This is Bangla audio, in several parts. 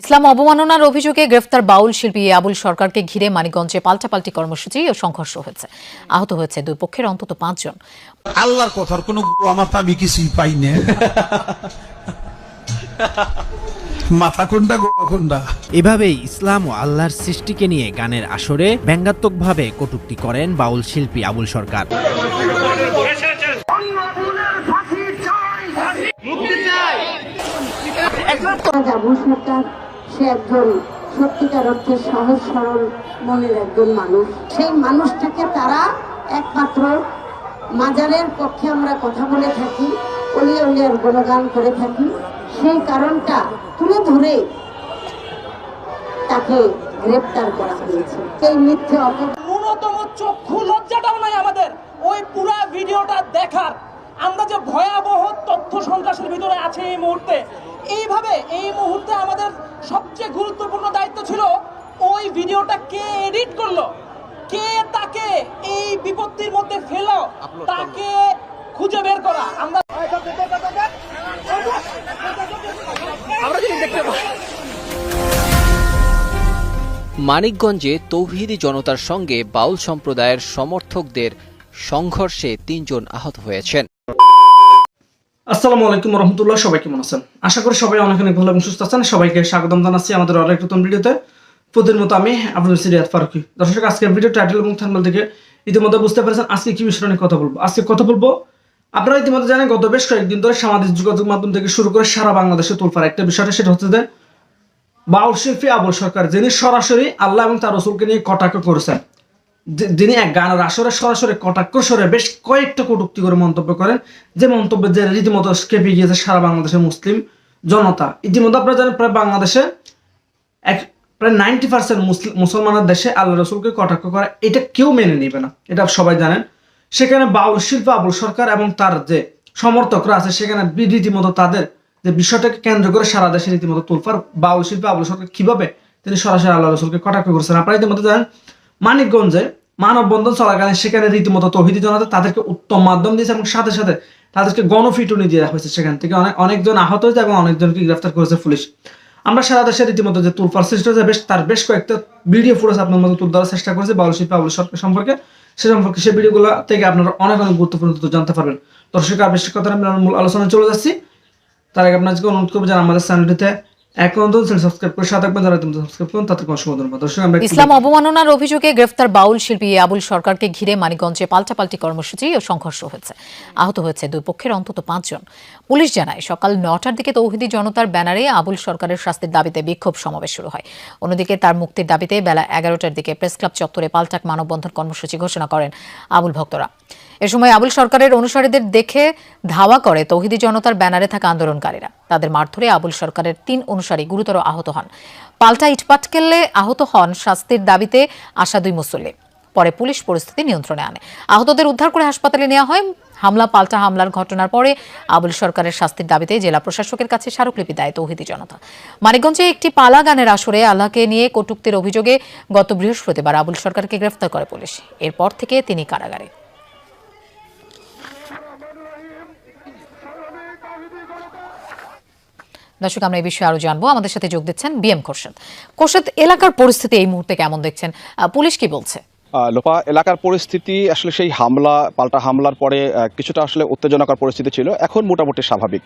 ইসলাম অবমাননার অভিযোগে গ্রেফতার বাউল শিল্পী আবুল সরকারকে ঘিরে মানিকগঞ্জে পাল্টাপাল্টি কর্মসূচি ও সংঘর্ষ হয়েছে। আহত হয়েছে দুই পক্ষের অন্তত পাঁচজন। আল্লাহর কথার কোনো আমি কিছুই পাই না। মাথা কোনটা কোনটা? এভাবেই ইসলাম ও আল্লাহর সৃষ্টিকে নিয়ে গানের আসরে ব্যঙ্গাত্মকভাবে কটূক্তি করেন বাউল শিল্পী আবুল সরকার। আবু সরকার সে একজন সত্যিকার অর্থে সহজ সরল মনের একজন মানুষ। সেই মানুষটাকে তারা একমাত্র মাজারের পক্ষে আমরা কথা বলে থাকি, অলিয়া উলিয়ার গুণগান করে থাকি। সেই কারণটা তুলে ধরে তাকে গ্রেপ্তার করা হয়েছে। সেই মিথ্যে ন্যূনতম চক্ষু লজ্জাটাও নাই আমাদের। ওই পুরা ভিডিওটা দেখার। আমরা যে ভয়াবহ তথ্য সন্ত্রাসের ভিতরে আছে এই মুহূর্তে এইভাবে এই মুহূর্তে আমাদের সবচেয়ে গুরুত্বপূর্ণ দায়িত্ব ছিল ওই ভিডিওটা কে এডিট করল? কে তাকে এই বিপত্তির মধ্যে ফেলো তাকে খুঁজে বের করা। আমরা আমরা যদি দেখতে পাই। মানিকগঞ্জে তৌহিদি জনতার সঙ্গে বাউল সম্প্রদায়ের সমর্থকদের সংঘর্ষে তিনজন আহত হয়েছেন। আসসালামু আলাইকুম রহমতুল্লাহ, সবাই কেমন আছেন? আশা করি সবাই অনেক অনেক ভালো এবং সুস্থ আছেন। সবাইকে স্বাগতম জানাচ্ছি আমাদের অনেক নতুন ভিডিওতে। প্রতিদিন মতো আমি আপনাদের সিরিয়াত ফারুকি। দর্শক, আজকের ভিডিও টাইটেল এবং থাম্বনেল থেকে ইতিমধ্যে বুঝতে পেরেছেন আজকে কি বিষয় নিয়ে কথা বলব। আজকে কথা বলব, আপনারা ইতিমধ্যে জানেন, গত বেশ কয়েকদিন ধরে সামাজিক যোগাযোগ মাধ্যম থেকে শুরু করে সারা বাংলাদেশে তোলফার একটা বিষয়টা সেটা হচ্ছে যে বাউল শিল্পী আবুল সরকার, যিনি সরাসরি আল্লাহ এবং তার রসুলকে নিয়ে কটাক্ষ করেছেন। যিনি এক গানের আসরে সরাসরি কটাক্ষ বেশ কয়েকটা কটুক্তি করে মন্তব্য করেন। যে মন্তব্যে যে রীতিমতো কেঁপে গিয়েছে সারা বাংলাদেশের মুসলিম জনতা। ইতিমধ্যে আপনারা জানেন প্রায় বাংলাদেশে এক প্রায় নাইনটি পার্সেন্ট মুসলমানের দেশে আল্লাহ রসুলকে কটাক্ষ করে এটা কেউ মেনে নেবে না। এটা সবাই জানেন। সেখানে বাউল শিল্প, আবুল সরকার এবং তার যে সমর্থকরা আছে, সেখানে রীতিমতো তাদের যে বিষয়টাকে কেন্দ্র করে সারা দেশে রীতিমতো তুলফার বাউল শিল্প, আবুল সরকার কীভাবে তিনি সরাসরি আল্লাহ রসুলকে কটাক্ষ করেছেন? আপনারা ইতিমধ্যে জানেন মানিকগঞ্জে মানববন্ধন চলাকালীন সেখানে রীতিমতো তহিদি জনতা তাদেরকে উত্তম মাধ্যম দিয়েছে এবং সাথে সাথে তাদেরকে গণফিটুনি দেওয়া হয়েছে। সেখান থেকে অনেক অনেকজন আহত হয়েছে এবং অনেকজনকে গ্রেফতার করেছে পুলিশ। আমরা সারা দেশে রীতিমতো যে তুলফার সৃষ্টি হয়েছে, বেশ তার বেশ কয়েকটা ভিডিও ফুটেজ আপনার মতো তুলে ধরার চেষ্টা করেছে বাউল শিল্পী আবুল সরকার সম্পর্কে। সে সম্পর্কে সেই ভিডিওগুলো থেকে আপনারা অনেক অনেক গুরুত্বপূর্ণ তথ্য জানতে পারবেন। দর্শক আবশ্যকতা আমি আমার মূল আলোচনায় চলে যাচ্ছি। তার আগে আপনাদেরকে অনুরোধ করব যারা আমাদের চ্যানেলটিতে এখন সাবস্ক্রাইব করে সাথে থাকবেন যারা তুমি সাবস্ক্রাইব করুন তাদের কোনো সময় ধন্যবাদ দর্শক, আমরা ইসলাম অবমাননার অভিযোগে গ্রেফতার বাউল শিল্পী আবুল সরকারকে ঘিরে মানিকগঞ্জে পাল্টাপাল্টি কর্মসূচি ও সংঘর্ষ হয়েছে। আহত হয়েছে দুই পক্ষের অন্তত পাঁচজন। পুলিশ জানায়, সকাল নটার দিকে তৌহিদি জনতার ব্যানারে আবুল সরকারের শাস্তির দাবিতে বিক্ষোভ সমাবেশ শুরু হয়। অন্যদিকে তার মুক্তির দাবিতে বেলা এগারোটার দিকে প্রেস ক্লাব চত্বরে পাল্টাক মানববন্ধন কর্মসূচি ঘোষণা করেন আবুল ভক্তরা। এ সময় আবুল সরকারের অনুসারীদের দেখে ধাওয়া করে তৌহিদি জনতার ব্যানারে থাকা আন্দোলনকারীরা। তাদের মারধরে আবুল সরকারের তিন অনুসারী গুরুতর আহত হন। পাল্টা ইটপাট ইটপাটকেলে আহত হন শাস্তির দাবিতে আসা দুই মুসল্লি। পরে পুলিশ পরিস্থিতি নিয়ন্ত্রণে আনে। আহতদের উদ্ধার করে হাসপাতালে নেওয়া হয়। হামলা, পাল্টা হামলার ঘটনার পরে আবুল সরকারের শাস্তির দাবিতে জেলা প্রশাসকের কাছে স্মারকলিপি দেয় তৌহিদি জনতা। মানিকগঞ্জে একটি পালা গানের আসরে আল্লাহকে নিয়ে কটুক্তির অভিযোগে গত বৃহস্পতিবার আবুল সরকারকে গ্রেফতার করে পুলিশ। এরপর থেকে তিনি কারাগারে। দর্শক, আমরা এই বিষয়ে আরও জানব। আমাদের সাথে যোগ দিচ্ছেন বিএম খোরশেদ। খোরশেদ, এলাকার পরিস্থিতি এই মুহূর্তে কেমন দেখছেন? পুলিশ কি বলছে? লোপা, এলাকার পরিস্থিতি, আসলে সেই হামলা, পাল্টা হামলার পরে কিছুটা আসলে উত্তেজনাকর পরিস্থিতি ছিল। এখন মোটামুটি স্বাভাবিক।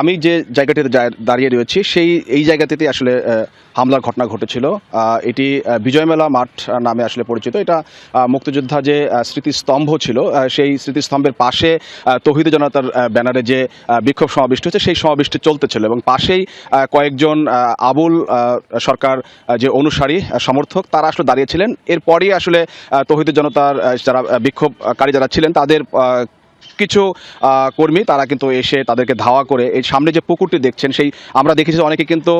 আমি যে জায়গাটিতে দাঁড়িয়ে রয়েছি, সেই, এই জায়গাটিতে আসলে হামলার ঘটনা ঘটেছিল। এটি বিজয়মেলা মাঠ নামে আসলে পরিচিত। এটা মুক্তিযোদ্ধা যে স্মৃতিস্তম্ভ ছিল সেই স্মৃতিস্তম্ভের পাশে তৌহিদি জনতার ব্যানারে যে বিক্ষোভ সমাবেশটি হচ্ছে, সেই সমাবেশটি চলতেছিল এবং পাশেই কয়েকজন আবুল সরকার যে অনুসারী সমর্থক, তারা আসলে দাঁড়িয়েছিলেন। এরপরই আসলে তহিদ জনতার যারা বিক্ষোভকারী যারা ছিলেন, তাদের কিছু কর্মী তারা কিন্তু এসে তাদেরকে ধাওয়া করে, এই সামনে যে পুকুরটি দেখছেন, সেই আমরা দেখেছি অনেকে কিন্তু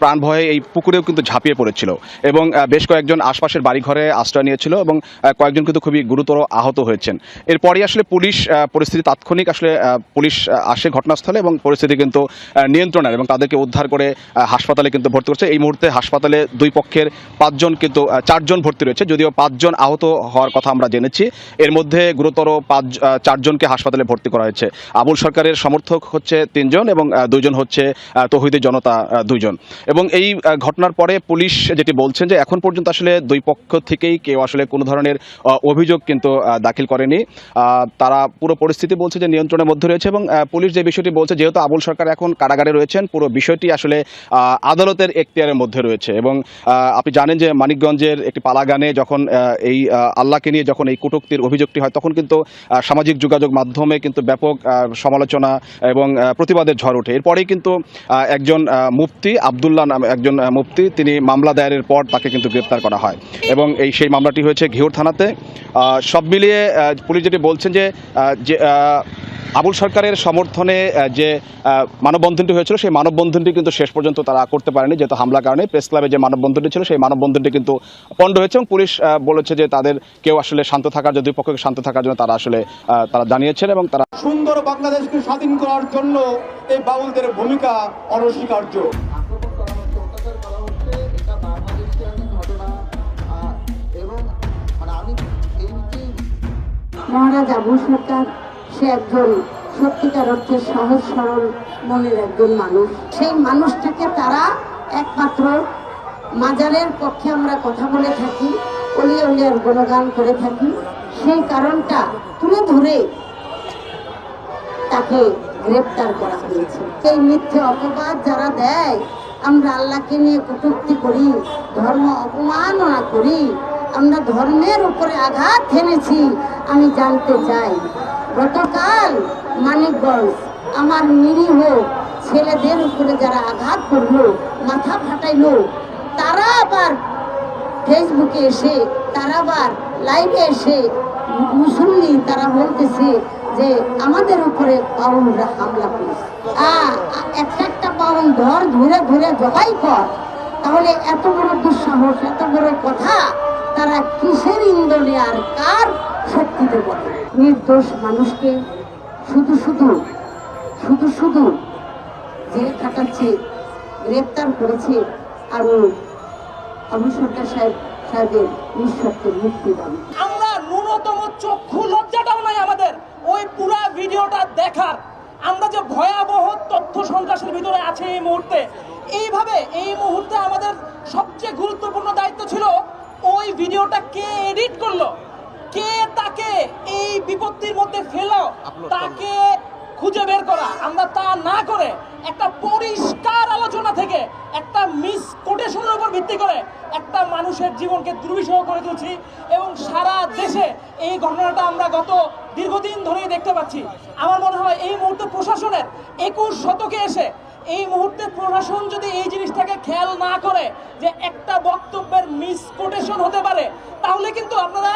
প্রাণ ভয়ে এই পুকুরেও কিন্তু ঝাঁপিয়ে পড়েছিল এবং বেশ কয়েকজন আশপাশের বাড়িঘরে আশ্রয় নিয়েছিল এবং কয়েকজন কিন্তু খুবই গুরুতর আহত হয়েছেন। এরপরই আসলে পুলিশ পরিস্থিতি তাৎক্ষণিক আসলে পুলিশ আসে ঘটনাস্থলে এবং পরিস্থিতি কিন্তু নিয়ন্ত্রণে এবং তাদেরকে উদ্ধার করে হাসপাতালে কিন্তু ভর্তি করছে। এই মুহূর্তে হাসপাতালে দুই পক্ষের পাঁচজন কিন্তু চারজন ভর্তি রয়েছে, যদিও পাঁচজন আহত হওয়ার কথা আমরা জেনেছি। এর মধ্যে গুরুতর পাঁচ চারজন তিনজনকে হাসপাতালে ভর্তি করা হয়েছে। আবুল সরকারের সমর্থক হচ্ছে তিনজন এবং আহ, দুইজন হচ্ছে তৌহিদি জনতা আহ, দুইজন। এবং এই ঘটনার পরে পুলিশ যেটি বলছেন যে এখন পর্যন্ত আসলে দুই পক্ষ থেকেই কেউ আসলে কোনো ধরনের অভিযোগ কিন্তু দাখিল করেনি। তারা পুরো পরিস্থিতি বলছে যে নিয়ন্ত্রণের মধ্যে রয়েছে এবং পুলিশ যে বিষয়টি বলছে যেহেতু আবুল সরকার এখন কারাগারে রয়েছেন পুরো বিষয়টি আসলে আদালতের এখতিয়ারের মধ্যে রয়েছে এবং আপনি জানেন যে মানিকগঞ্জের একটি পালাগানে যখন এই আল্লাহকে নিয়ে যখন এই কটূক্তির অভিযোগটি হয় তখন কিন্তু সামাজিক যোগাযোগ মাধ্যমে কিন্তু ব্যাপক সমালোচনা এবং প্রতিবাদের ঝড় ওঠে। এরপরেই কিন্তু একজন মুফতি, আবদুল্লাহ নামে, একজন মুফতি, তিনি মামলা দায়েরের পর তাকে কিন্তু গ্রেপ্তার করা হয়। এবং এই, সেই মামলাটি হয়েছে ঘিওর থানাতে। সব মিলিয়ে পুলিশ যেটি বলছেন যে আবুল সরকারের সমর্থনে যে মানববন্ধনটি হয়েছিল, সেই মানববন্ধনটি কিন্তু শেষ পর্যন্ত তারা করতে পারেনি, যেহেতু হামলার কারণে। প্রেস ক্লাবে যে মানববন্ধনটি ছিল, সেই মানববন্ধনটি কিন্তু পণ্ড হয়েছে এবং পুলিশ বলেছে যে তাদের কেউ আসলে শান্ত থাকার যদি দুই পক্ষকে শান্ত থাকার জন্য তারা আসলে তারা জানিয়েছেন এবং তারা সুন্দর বাংলাদেশকে স্বাধীন করার জন্য এই বাউলদের ভূমিকা অনস্বীকার্য। মহারাজ আবু সরকার সে একজন সত্যিকার অর্থে সহজ সরল মনের একজন মানুষ। সেই মানুষটাকে তারা একমাত্র মাজারের পক্ষে আমরা কথা বলে থাকি অলিয়া উলিয়ার গুণগান করে থাকি। সেই কারণটা তুলে ধরে তাকে গ্রেপ্তার করা হয়েছে। এই মিথ্যে অপবাদ যারা দেয়, আমরা আল্লাহকে নিয়ে কটূক্তি করি, ধর্ম অপমাননা করি, আমরা ধর্মের উপরে আঘাত হেনেছি, আমি জানতে চাই, গতকাল মানিকগঞ্জ আমার নিরীহ ছেলেদের উপরে যারা আঘাত করল, মাথা ফাটাইলো, তারা আবার ফেসবুকে এসে, তারা আবার লাইভে এসে, মুসল্লি তারা বলতেছে যে আমাদের উপরে পাউন্ডরা হামলা করেছে। আ, একটা একটা পাউন্ড ধর ধরে ধরে জবাই কর। তাহলে এত বড় দুঃসাহস এত বড় কথা তারা কিসের ইন্দোলে আর কার শক্তিতে বলে? নির্দোষ মানুষকে শুধু শুধু শুধু শুধু জেল খাটাচ্ছে গ্রেপ্তার করেছে আরও আবু সরকার সাহেব সাহেবের নিঃশর্তের মুক্তি দাবি। আমরা ন্যূনতম চক্ষু লজ্জাটাও নাই আমাদের। ওই পুরা ভিডিওটা দেখার। আমরা যে ভয়াবহ তথ্য সন্ত্রাসের ভিতরে আছে এই মুহূর্তে এইভাবে এই মুহূর্তে আমাদের সবচেয়ে গুরুত্বপূর্ণ দায়িত্ব ছিল ওই ভিডিওটা কে এডিট করল কে তাকে এই বিপত্তির মধ্যে ফেলো তাকে খুঁজে বের করা। আমরা তা না করে একটা পরিষ্কার আলোচনা থেকে একটা মিস কোটেশনের উপর ভিত্তি করে একটা মানুষের জীবনকে দুর্বিষহ করে তুলছি এবং সারা দেশে এই ঘটনাটা আমরা গত দীর্ঘদিন ধরেই দেখতে পাচ্ছি। আমার মনে হয় এই মুহূর্তে প্রশাসনের একুশ শতকে এসে এই মুহূর্তে প্রশাসন যদি এই জিনিসটাকে খেয়াল না করে যে একটা বক্তব্যের মিস কোটেশন হতে পারে, তাহলে কিন্তু আপনারা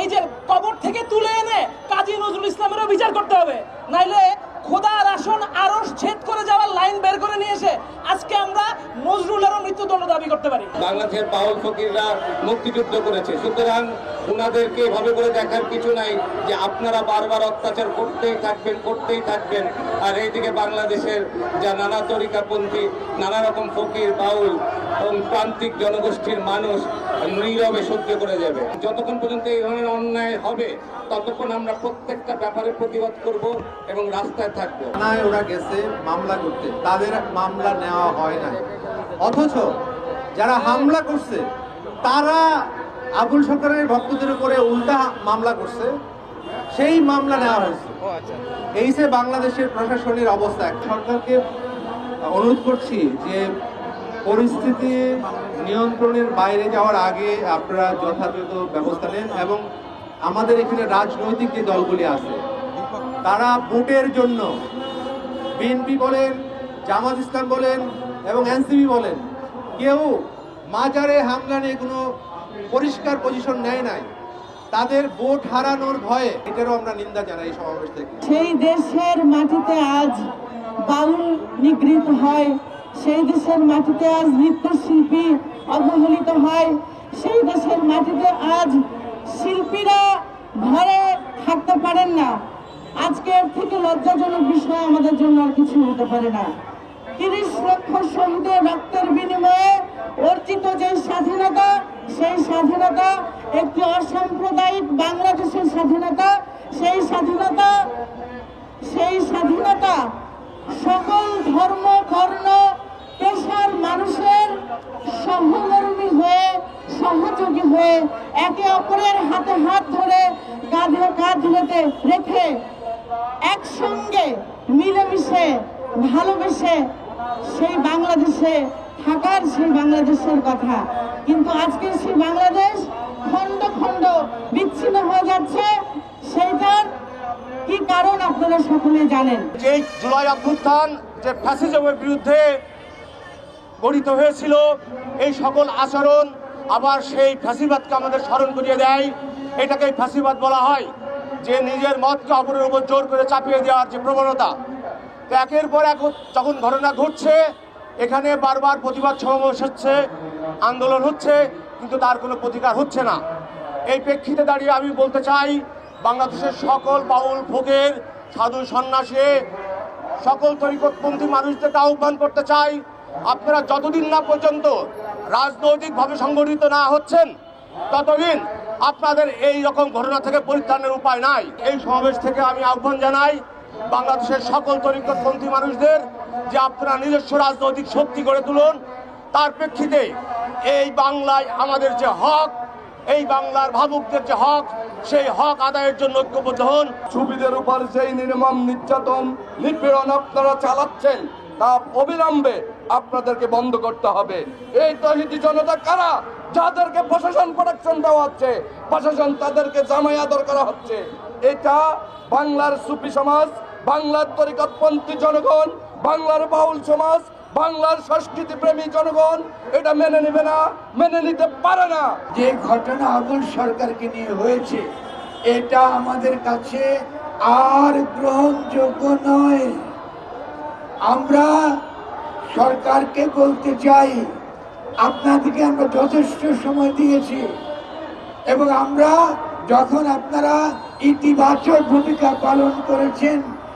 এই যে কবর থেকে তুলে এনে কাজী নজরুল ইসলামেরও বিচার করতে হবে। নাইলে খোদার আসন আরও ছেদ করে যাওয়ার লাইন বের করে নিয়ে এসে আজকে আমরা নজরুলেরও মৃত্যুদণ্ড দাবি করতে পারি। বাংলাদেশের বাউল ফকিররা মুক্তিযুদ্ধ করেছে। সুতরাং ওনাদেরকে এভাবে করে দেখার কিছু নাই যে আপনারা বারবার অত্যাচার করতেই থাকবেন করতেই থাকবেন। আর এইদিকে বাংলাদেশের যা নানা তরিকাপন্থী, নানা রকম ফকির, বাউল এবং প্রান্তিক জনগোষ্ঠীর মানুষ নীরবে সহ্য করে যাবে। যতক্ষণ পর্যন্ত হবে, ততক্ষণ আমরা প্রত্যেকটা ব্যাপারে প্রতিবাদ করব এবং রাস্তায় থাকব। থানায় ওরা গেছে মামলা করতে, তাদের মামলা নেওয়া হয় নাই। অথচ যারা হামলা করছে, তারা আবুল সরকারের ভক্তদের উপরে উল্টা মামলা করছে, সেই মামলা নেওয়া হয়েছে। এই যে বাংলাদেশের প্রশাসনের অবস্থা সরকারকে অনুরোধ করছি যে পরিস্থিতি নিয়ন্ত্রণের বাইরে যাওয়ার আগে আপনারা যথাযথ ব্যবস্থা নেন এবং আমাদের এখানে রাজনৈতিক যে দলগুলি আছে, তারা ভোটের জন্য বিএনপি বলেন, জামাত ইসলাম বলেন এবং এনসিপি বলেন, কেউ মাজারে হামলা নিয়ে কোনো পরিষ্কার পজিশন নেয় নাই। তাদের ভোট হারানোর ভয়ে এটারও আমরা নিন্দা জানাই সমাবেশ থেকে। সেই দেশের মাটিতে আজ বাউল নিগৃহীত হয়, সেই দেশের মাটিতে আজ নৃত্যশিল্পী অবহেলিত হয়, সেই দেশের মাটিতে আজ শিল্পীরা ঘরে থাকতে পারেন না। আজকে থেকে লজ্জাজনক বিষয় আমাদের জন্য আর কিছু হতে পারে না। তিরিশ লক্ষ শহীদের রক্তের বিনিময়ে ভালোবেসে সেই বাংলাদেশে থাকার সেই বাংলাদেশের কথা। কিন্তু আজকে সেই বাংলাদেশ খণ্ড খণ্ড বিচ্ছিন্ন হয়ে যাচ্ছে, সেইটার কি কারণ আপনারা সকলে জানেন? যে জুলাই অভ্যুত্থান, যে ফ্যাসিজমের বিরুদ্ধে গঠিত হয়েছিল, এই সকল আচরণ আবার সেই ফ্যাসিবাদকে আমাদের স্মরণ করিয়ে দেয়। এটাকে ফ্যাসিবাদ বলা হয়, যে নিজের মতকে অপরের উপর জোর করে চাপিয়ে দেওয়ার যে প্রবণতা একের পর এক যখন ঘটনা ঘটছে, এখানে বারবার প্রতিবাদ সমাবেশ হচ্ছে, আন্দোলন হচ্ছে, কিন্তু তার কোনো প্রতিকার হচ্ছে না। এই প্রেক্ষিতে দাঁড়িয়ে আমি বলতে চাই, বাংলাদেশের সকল বাউল ভোগের সাধু সন্ন্যাসী, সকল তরিকতপন্থী মানুষদেরকে আহ্বান করতে চাই, আপনারা যতদিন না পর্যন্ত রাজনৈতিকভাবে সংগঠিত না হচ্ছেন, ততদিন আপনাদের এই রকম ঘটনা থেকে পরিত্রাণের উপায় নাই। এই সমাবেশ থেকে আমি আহ্বান জানাই বাংলাদেশের সকল তরিকতপন্থী মানুষদের যে আপনারা নিজস্ব রাজনৈতিক শক্তি গড়ে তুলুন, তার প্রেক্ষিতে এই বাংলায় আমাদের যে হক, এই বাংলার ভাবুকদের যে হক, সেই হক আদায়ের জন্য ঐক্যবদ্ধ হন। সুবিধের উপর যেই নির্মম নির্যাতন, নিপীড়ন আপনারা চালাচ্ছেন, তা অবিলম্বে আপনাদেরকে বন্ধ করতে হবে। এই তহিদি জনতা কারা? যাদেরকে প্রশাসন প্রোটেকশন দেওয়া হচ্ছে, প্রশাসন তাদেরকে জামাই আদর করা হচ্ছে। এটা বাংলার সুফি সমাজ বাংলার তরিকতপন্থী জনগণ, বাংলার বাউল সমাজ, বাংলার সংস্কৃতি প্রেমী জনগণ, এটা মেনে নেবে না, মেনে নিতে পারে না। যে ঘটনা আবুল সরকারকে নিয়ে হয়েছে, এটা আমাদের কাছে আর গ্রহণযোগ্য নয়। আমরা সরকারকে বলতে চাই, আপনাদেরকে আমরা যথেষ্ট সময় দিয়েছি, এবং আমরা যখন আপনারা ইতিবাচক ভূমিকা পালন করেছেন